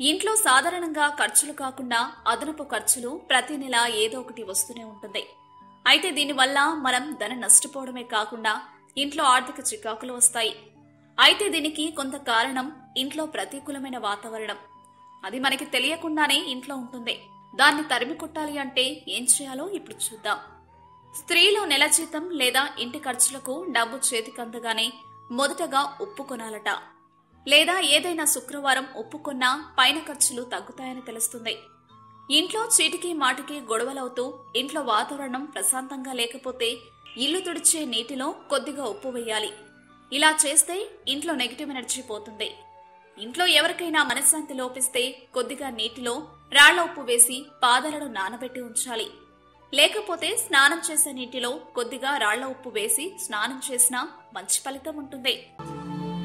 ఇంట్లో సాధారణంగా ఖర్చులు కాకుండా అదనపు ఖర్చులు ప్రతి నెల ఏదో ఒకటి వస్తూనే ఉంటుంది. అయితే దీనివల్ల మనం ధన నష్టపోవడమే కాకుండా ఇంట్లో ఆర్థిక చికాకులు వస్తాయి. అయితే దీనికి కొంత కారణం ఇంట్లో ప్రతికూలమైన వాతావరణం. అది మనకి తెలియకుండానే ఇంట్లో ఉంటుంది. దాన్ని తరిమి కొట్టాలి అంటే ఏం చేయాలో ఇప్పుడు చూద్దాం. స్త్రీలు నెల జీతం లేదా ఇంటి ఖర్చులకు డబ్బు చేతికందగానే మొదటగా ఉప్పు కొనాలట. లేదా ఏదైనా శుక్రవారం ఒప్పుకున్నా పైన ఖర్చులు తగ్గుతాయని తెలుస్తుంది. ఇంట్లో చీటికి మాటికి గొడవలవుతూ ఇంట్లో వాతావరణం ప్రశాంతంగా లేకపోతే ఇల్లు తుడిచే నీటిలో కొద్దిగా ఉప్పు వేయాలి. ఇలా చేస్తే ఇంట్లో నెగిటివ్ ఎనర్జీ పోతుంది. ఇంట్లో ఎవరికైనా మనశ్శాంతి లోపిస్తే కొద్దిగా నీటిలో రాళ్ళ ఉప్పు వేసి పాదాలను నానబెట్టి ఉంచాలి. లేకపోతే స్నానం చేసే నీటిలో కొద్దిగా రాళ్ళ ఉప్పు వేసి స్నానం చేసినా మంచి ఫలితం ఉంటుంది.